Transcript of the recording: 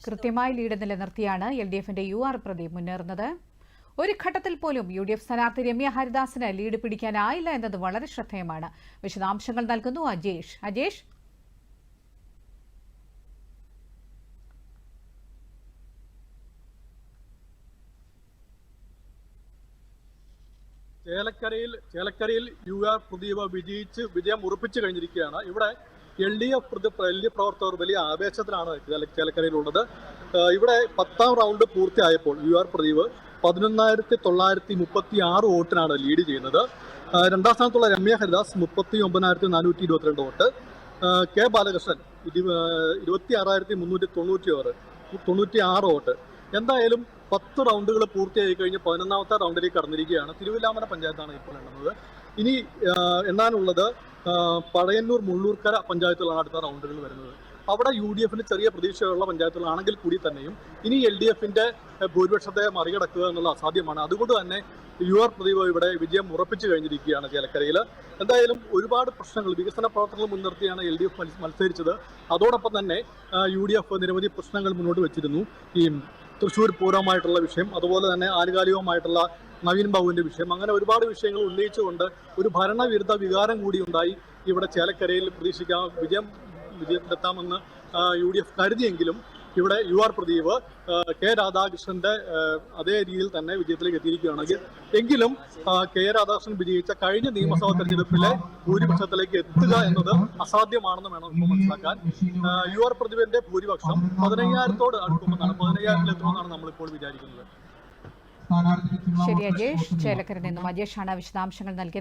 കൃത്യമായി ലീഡ് നിലനിർത്തിയാണ് L D എഫിന്റെ യു ആർ പ്രദീപ് മുന്നേറുന്നത്. ഒരു ഘട്ടത്തിൽ പോലും യു ഡി എഫ് സ്ഥാനാർത്ഥി രമ്യ ഹരിദാസിന് ലീഡ് പിടിക്കാനായില്ല എന്നത് വളരെ ശ്രദ്ധേയമാണ്. വിശദാംശങ്ങൾ നൽകുന്നു അജേഷ്. അജേഷ്? ചേലക്കരയിൽ ചേലക്കരയിൽ യു ആർ പ്രദീപ് വിജയിച്ച് വിജയം ഉറപ്പിച്ചു കഴിഞ്ഞിരിക്കുകയാണ്. ഇവിടെ L D F L D F പ്രവർത്തകർ വലിയ ആവേശത്തിലാണ് ചേല ചേലക്കരയിലുള്ളത്. ഇവിടെ പത്താം റൗണ്ട് പൂർത്തിയായപ്പോൾ യു ആർ പ്രദീപ് പതിനൊന്നായിരത്തി തൊള്ളായിരത്തി മുപ്പത്തി ആറ് വോട്ടിനാണ് ലീഡ് ചെയ്യുന്നത്. രണ്ടാം സ്ഥാനത്തുള്ള രമ്യ ഹരിദാസ് മുപ്പത്തി ഒമ്പതിനായിരത്തി നാനൂറ്റി ഇരുപത്തിരണ്ട് വോട്ട്. കെ ബാലകൃഷ്ണൻ ഇരുപത്തി ആറായിരത്തി മുന്നൂറ്റി തൊണ്ണൂറ്റി ആറ് തൊണ്ണൂറ്റി ആറ് വോട്ട്. എന്തായാലും പത്ത് റൗണ്ടുകൾ പൂർത്തിയായി കഴിഞ്ഞ് പതിനൊന്നാമത്തെ റൗണ്ടിലേക്ക് കടന്നിരിക്കുകയാണ്. തിരുവില്ലാമല പഞ്ചായത്താണ് ഇപ്പോൾ എണ്ണുന്നത് ഇനി എണ്ണാനുള്ളത് പഴയന്നൂർ മുള്ളൂർക്കര പഞ്ചായത്തുകളാണ് അടുത്ത റൗണ്ടുകൾ വരുന്നത്. അവിടെ യു ഡി എഫിന് ചെറിയ പ്രതീക്ഷയുള്ള പഞ്ചായത്തുകളാണെങ്കിൽ കൂടി തന്നെയും ഇനി എൽ ഡി എഫിന്റെ ഭൂരിപക്ഷത്തെ മറികടക്കുക എന്നുള്ള അസാധ്യമാണ്. അതുകൊണ്ട് തന്നെ യു ആർ പ്രദീപ് ഇവിടെ വിജയം ഉറപ്പിച്ചു കഴിഞ്ഞിരിക്കുകയാണ് ചേലക്കരയിൽ. എന്തായാലും ഒരുപാട് പ്രശ്നങ്ങൾ വികസന പ്രവർത്തനങ്ങൾ മുൻനിർത്തിയാണ് എൽ ഡി എഫ് മത്സരിച്ചത്. അതോടൊപ്പം തന്നെ യു ഡി എഫ് നിരവധി പ്രശ്നങ്ങൾ മുന്നോട്ട് വെച്ചിരുന്നു. ഈ തൃശ്ശൂർ പൂരവുമായിട്ടുള്ള വിഷയം അതുപോലെ തന്നെ ആനുകാലികവുമായിട്ടുള്ള നവീൻ ബാബുവിന്റെ വിഷയം. അങ്ങനെ ഒരുപാട് വിഷയങ്ങൾ ഉന്നയിച്ചുകൊണ്ട് ഒരു ഭരണവിരുദ്ധ വികാരം കൂടി ഉണ്ടായി ഇവിടെ ചേലക്കരയിൽ. പ്രതീക്ഷിക്കാം വിജയം വിജയത്തിലെത്താമെന്ന് യു ഡി എഫ് കരുതിയെങ്കിലും ഇവിടെ യു ആർ പ്രദീപ് കെ രാധാകൃഷ്ണന്റെ അതേ രീതിയിൽ തന്നെ വിജയത്തിലേക്ക് എത്തിയിരിക്കുകയാണെങ്കിൽ എങ്കിലും കെ രാധാകൃഷ്ണൻ വിജയിച്ച കഴിഞ്ഞ നിയമസഭാ തെരഞ്ഞെടുപ്പിലെ ഭൂരിപക്ഷത്തിലേക്ക് എത്തുക എന്നത് അസാധ്യമാണെന്ന് വേണം മനസ്സിലാക്കാൻ. യു ആർ പ്രദീപിന്റെ ഭൂരിപക്ഷം പതിനയ്യായിരത്തോട് അടുക്കുമെന്നാണ് പതിനയ്യായിരത്തിലെത്തുമെന്നാണ് നമ്മളിപ്പോൾ വിചാരിക്കുന്നത്. ശരി അജേഷ് ചേലക്കരയിൽ നിന്നും. അജേഷാണ് വിശദാംശങ്ങൾ നൽകിയത്.